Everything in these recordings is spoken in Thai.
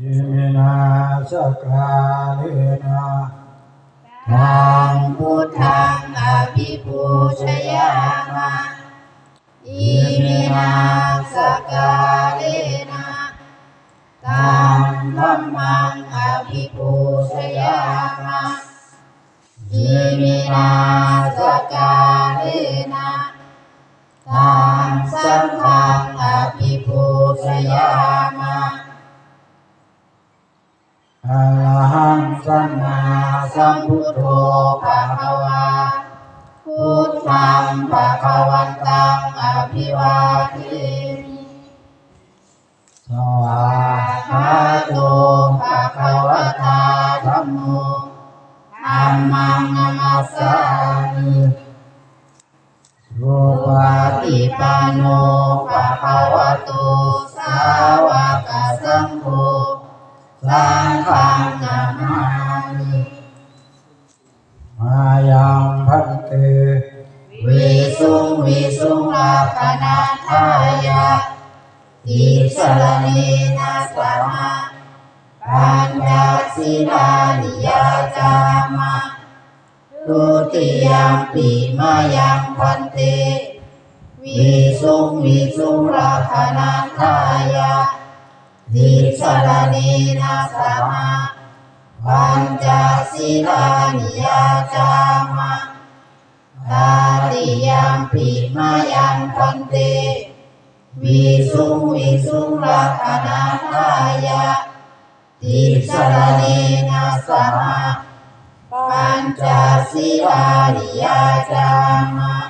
ยิมินาสกาเลนะทางพุทธังอภิปูชยามะอิมินาสกาเลนะตังธัมมังอภิปูชยามะอิมินาสกาเลนะ ตังสังฆังอภิปูชยามะอะระหังสัมมาสัมพุทโธภะคะวาพุทธังภะคะวันตังอภิวาเทมิสวาคาโตภะคะวะตาธัมโมธัมมังนัมสสามิสุป ฏิปันโนภะคะวะโตสาวก สรณีนาสมาปัญจศีลานิยาจามะตาติยมปิมายังพันเตวิสุงวิสุงลักขณาทายะติสรณีนาสมาปัญจศีลานิยาจามะ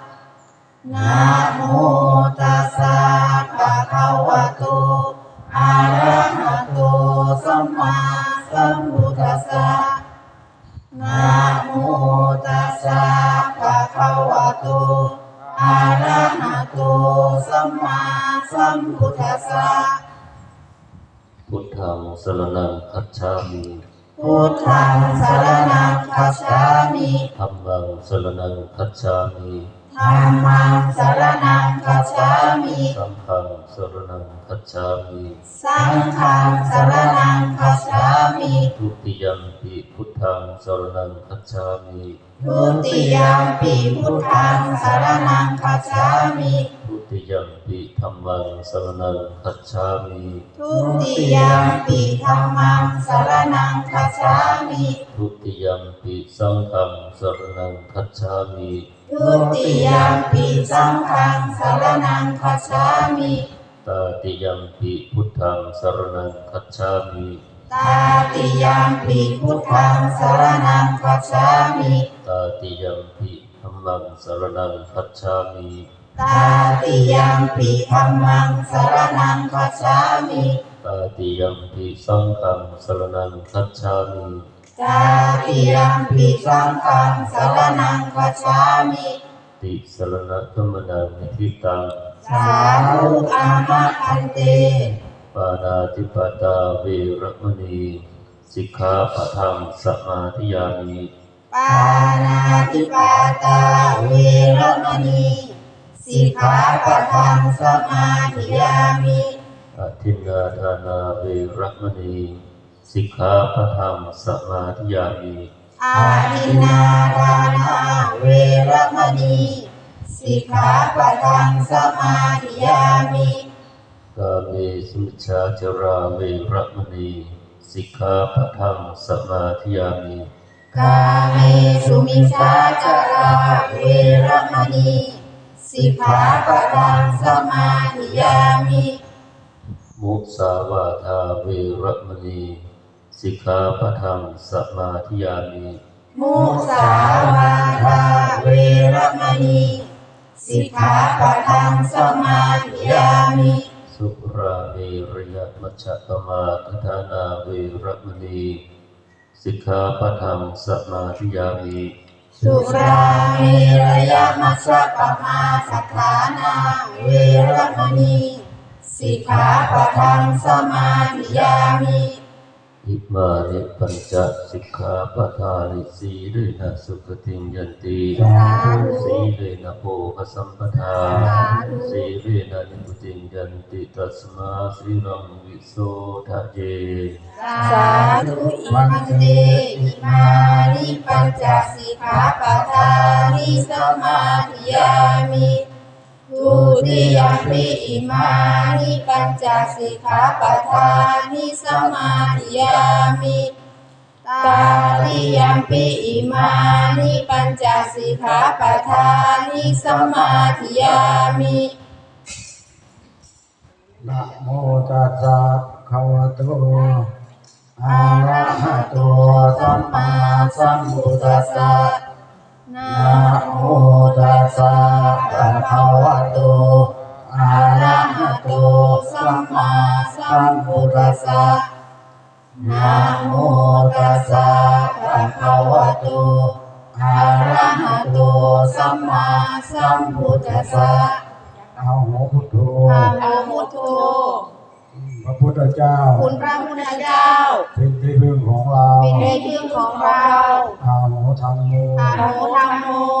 นะโมตัสสะภะคะ งสรณังคัจฉามิสังฆังสรณังคัจฉามิทุติยมปิพุทธังสรณังคัจฉามิทุติยมปิพุทธังสรณังคัจฉามิทุติยมปิธัมมังสรณังคัจฉามิทุติยมปิธัมมังสรณังคัจฉามิทุติยมปิสังฆังสรณังคัจฉามิทุติยมปิสังฆังสรณังคัจฉามิ ตาติยัมปิพุทธังสรณังคัจฉามิตาติยมปิพุทธังสรณังคัจฉามิตาติยัมปิธัมมังสรณังคัจฉามิตาติยัมปิธัมมังสรณังคัจฉามิตาติยัมปิสังฆังสรณังคัจฉามิตาติยัมปิสังฆังสรณังคัจฉามิติสรณะธัมมนังนิทิตัง สาธุอามะอันเตปานาติปตาเวรมณีสิกขาปะทังสมาธิยามิปานาติปาตาเวรมณีสิกขาปะทังสมาธิยามิอทินนาทานาเวรมณีสิกขาปะทังสมาธิยามิอาทินนาดานาเวรมณี สิกขาปะทังสมาธิยามิกาเมสุมิชฌาจาราเวรมณีสิกขาปะทังสมาธิยามิกาเมสุมิชาจาราเวรมณีสิกขาปะทังสมาธิยามิมุสาวาทาเวรมณีสิกขาปะทังสมาธิยามิมุสาวาทาเวรมณี สิกขาปะทังสมาธิยามิสุราเมรยมัชฌะปมาทฐานาเวรมณีสิกขาปะทังสมาธิยามิสุราเมรยมัสสะปะมาสัทธานาเวรมณีสิกขาปะทังสมาธิยามิ อิมานิปัญจสิกขาปทานิสีเลนะสุขติงยันติสีเลนะโภคสัมปทาสีเลนะนิพุติงยันติตัสมาสีรังวิโสทะเยสาธุอิมันเตอิมานิปัญจสิกขาปะทานิสมาธิยามิ ทุติยมปิอิมานิปัญจสิกขาปะทานิสมาธิยามิตาติยมปิอิมานิปัญจสิกขาปะทานิสมาธิยามินะโมตัสสะภะคะวะโตอะระหะโตสัมมาสัมพุทธัสสะนะโมตัสสะ ภะคะวะโตอะระหะโตสัมมาสัมพุทธัสสะนะโมตัสสะภะคะวะโตอะระหะโตสัมมาสัมพุทธัสสะอะโหพุทโธอะระโมโทพระพุทธเจ้า คุณพระพุทธเจ้าเป็นที่พึ่งของเราเป็นที่พึ่งของเราอาโหธรรมโมอาโมธัมโมคุณพระ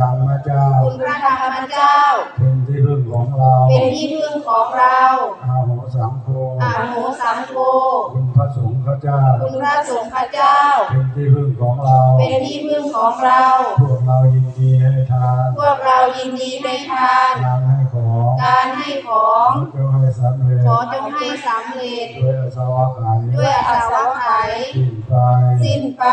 ธรรมเจ้า คุณพระธรรมเจ้า เป็นที่พึ่งของเรา เป็นที่พึ่งของเราอาโหสังโฆอาโมสังโฆ คุณพระสงฆ์เจ้า คุณพระสงฆ์เจ้า เป็นที่พึ่งของเรา เป็นที่พึ่งของเรา พวกเรายินดีให้ทาน พวกเรายินดีในทาน การให้ของ การให้ของจงให้สำเร็จ ขอจงให้สำเร็จ ด้วยอาสวะไขยด้วยอาสวะไขยสิ้นไป สิ้นไป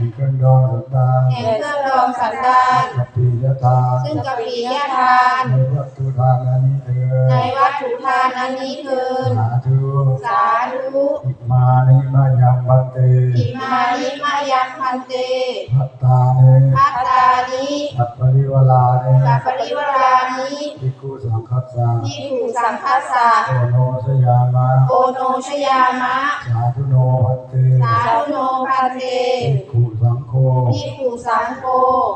ถึงเครื่องดองสันดานแห่งเครื่องรองสันดานกัปปิ ยทานซึ่งกปียทาน ในวัตถุทานอันนี้เถิดในวัตถุทานอันนี้เถิดสาธุสาธุอิมานิมายังบันเตอิมานิมายังพันเตพัตตาเนพัตตานิสัพปริวลาเนสัพปริวรานิภิกขุสังคัสสะที่ถูกสังคัสสะโอโนสยามะโอโนชยามะ สาธุโนพันเตสาธุโนพันเตภิกขุ สังโฆที่ถูกสังโฆ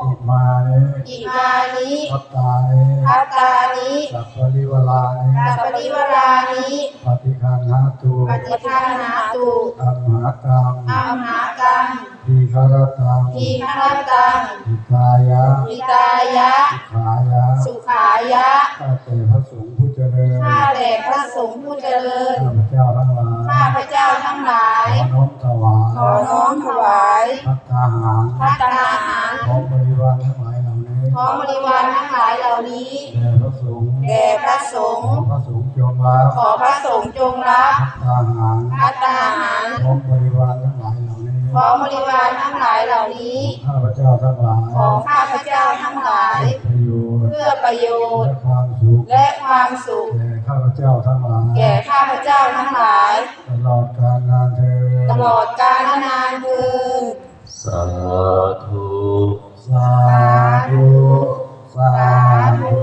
อิมาเนอิมานิพัตตาเนพัตตานิสัพปริวลาเนสัพปริวรานิปฏิคันหาตุปฏิคันหาตุอัมหาตังอัมหากังทีคารตังทีฆรตังทิกายะวิตายะ สุขายะ สุขายะข้าแต่พระสงฆ์ผู้เจริญข้าแต่พระสงฆ์ผู้เจริญข้าพเจ้าทั้งหลายข้าพเจ้าทั้งหลาย เจ้าทั้งหลาย ของข้าพเจ้าทั้งหลายเพื่อประโยชน์เพื่อประโยชน์และความสุขและความสุข แก่ข้าพเจ้าทั้งหลายแก่ข้าพเจ้าทั้งหลาย ตลอดกาลนานเธอญ ตลอดกาลนานเทิน สาธุ สาธุสาธุ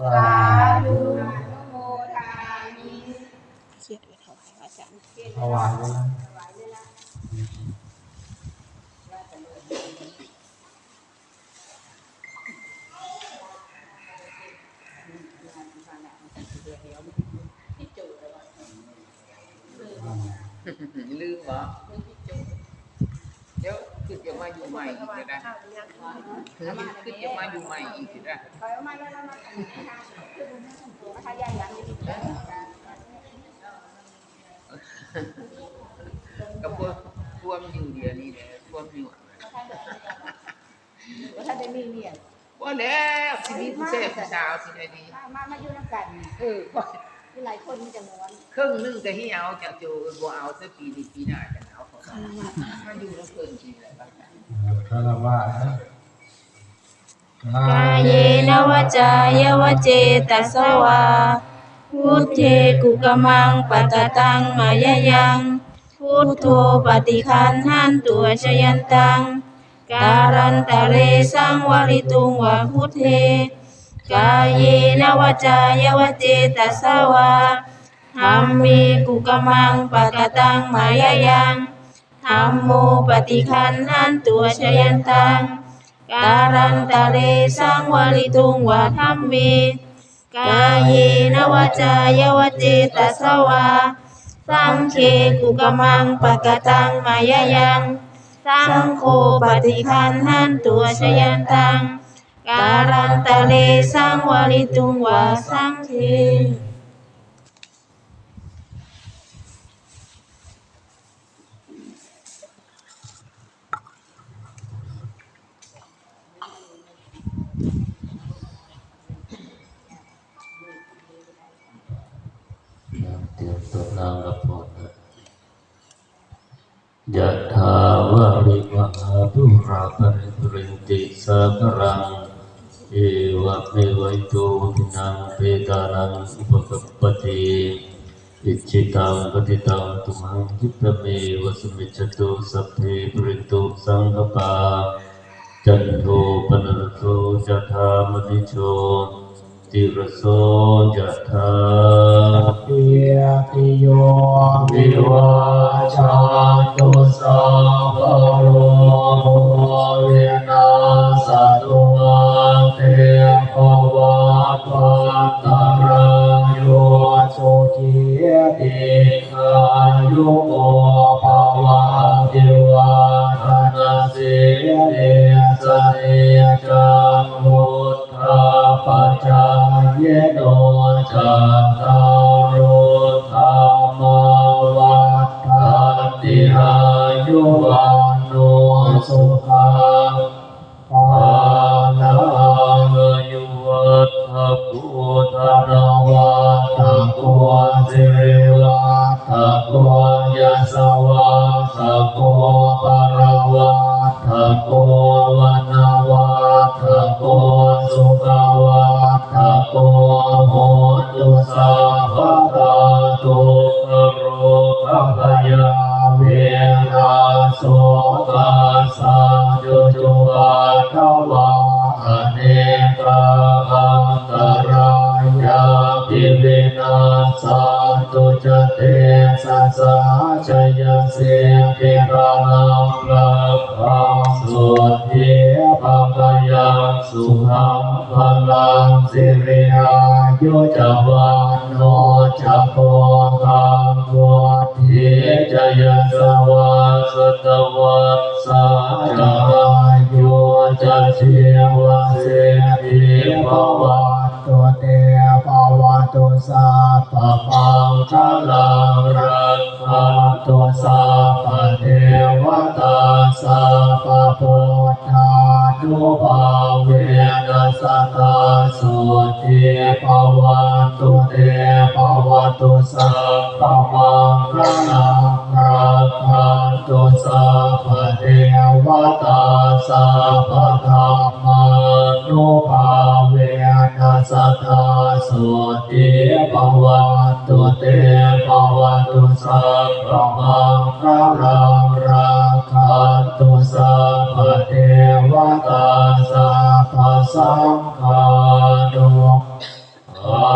สา สา ธุ ธุโมทามิ ถวายเลยนะ ลืมเหรอเดี๋ยวขึ้นจะมาอยู่ใหม่อีกก็ได้ขึ้นจะมาอยู่ใหม่อีกก็ได้กับพวกพวกอยู่เดียวนี้แหละพวกอยู่ว่าถ้าได้มีเนี่ยว่าแล้วสิมีผู้เสพผู้สาวสิได้ดีมามามาอยู่น้ำกันเออมี หลายคนมีจำนวนครึ่งหนึงก็ให้เอาจากโจบ่เอาสักปีนี้ปีหน้าจะเอาของมันมาอยู่แล้วเกินทีแล้วบ้างคารวะนะกายเยนวจายวเจตสวาพุทเทกุกมังปัตตตังมายยังพุทโธปฏิคันหันตัวชยันตังการันตะเรสังวริตุงวาพุทเท กายนวจายวเจตสวาธัมเมกุกมังปะกตังมายายังธัมโมปฏิคันหันตัวชยันตังการันตะเรสังวาลิตุงวาธัมเมกายนวจายวเจตัสสวาสังเคกุกมังปะกตังมายายัง สังโฆปฏิคันหันตัวชยันตัง การันตะเลสังะเมวัยโตทินังเปตานังอุปกัปปติอิจิตังปฏิตังตุมังคิปะเมวะสมิจตุสัพเพปริตุสังกปาจันโทปนรโสจัตถามณิโชติรโสจัตถาเปียติโยวิวาชาตุสัพพะโรเวนัสตุมาเตภวัตวัน ตรายโยสุขีติติขายุโก สุขังพลังสิริอายุจวันโนจะโพคังวัฏทิจยสวาสตวัสสะจายโยจะเชียวเสติภวะตัวเตปวะตุสัพพปะปังคลังรักขันตัวสัพพเทวตาสัพพพุทธานุภาเวนัสตาสุติปวะตุเตปวะตุสัพพมังคลังรักขันตุสัพเทวตาสัพธรรมานุภาเวนัสตาสุติปวะตุเตปวะตุสัพพมังคลังรักขันตุสัพเท ตาสัพพสังฆานุอา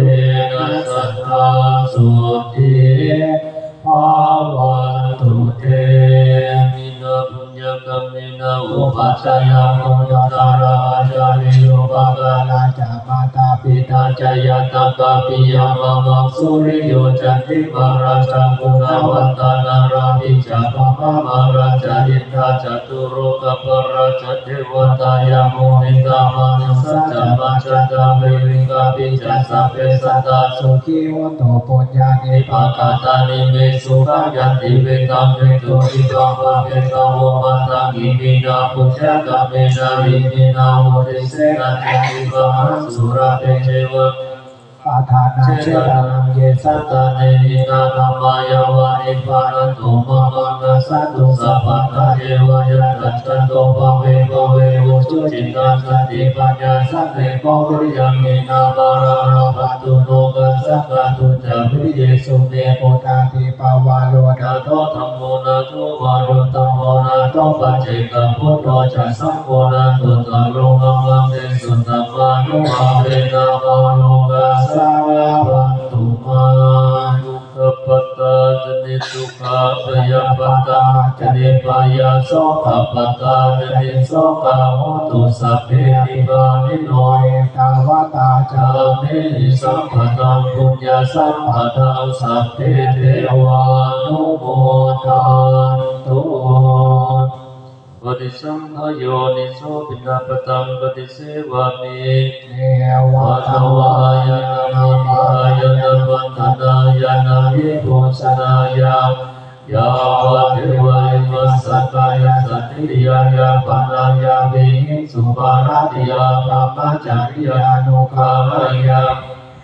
เวนัสตตาสุติภาวะตุเตมินาปุญญกรรมินาอุปัชยาโมมุยตาราราจาริโยปะกาลาจามาตาปิตาจายตาปิยามังสุริโยจันติมาราชากุณาวันตานารามิจาปะมะมาราชาอินทราจตุ โรกปราชเทวตายาโมหิตา อาปุจจกะเมนานเสนาติวิวะสุราเปเจวะปาทานาเชตังเยสัตตาเนนินาธรรมายาวานิปารันตุมะมังกสัตตุสัพพะทะเยวะยะตัจจันโตภะเวภะเว จุจิตังสติปัญญาสัพเพโกริยังเมนาบาราราภัตุโนกัสสะกะตุจะวิริเยสุเนเนโพโปตาติปาวาโลนาโตธรรมโมนาโตวารุตตมโมนาโตปัจเจกพุทโธจะสังโฆนาตุตะโรมังลังเตสุตตมมานุภาเวนะโมโลกัสสะวันตุมาาจเนสุขาปยาปตาจเนปยาโสขปตาจเนโสกาโหตุสัพเพติบานิโนเอตาวตาจาจามิสัพพะตังปุญญาสัพพะตังสัพเพเทวานุโมทันตุ ปฏิสัมภโยนิโสปินาปตังปฏิเสวามิเทววัตตาวายานามิายานาวันตนายานามิโภชนายายาวะเทวะริมัสสะกายสัตติยายาปนายาวิสุปาราติยาปะปะจาริยานุภามายา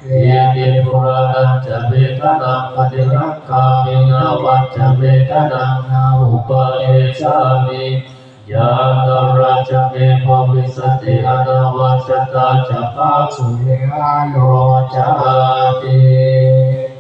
เยเดปุรานันจะเวทนาปฏิรักขามินาวัจจะเวทนานาอุปเอชามิ ยาตราชเมภวิสติอนาวัชตาจักสุเมอโนจติ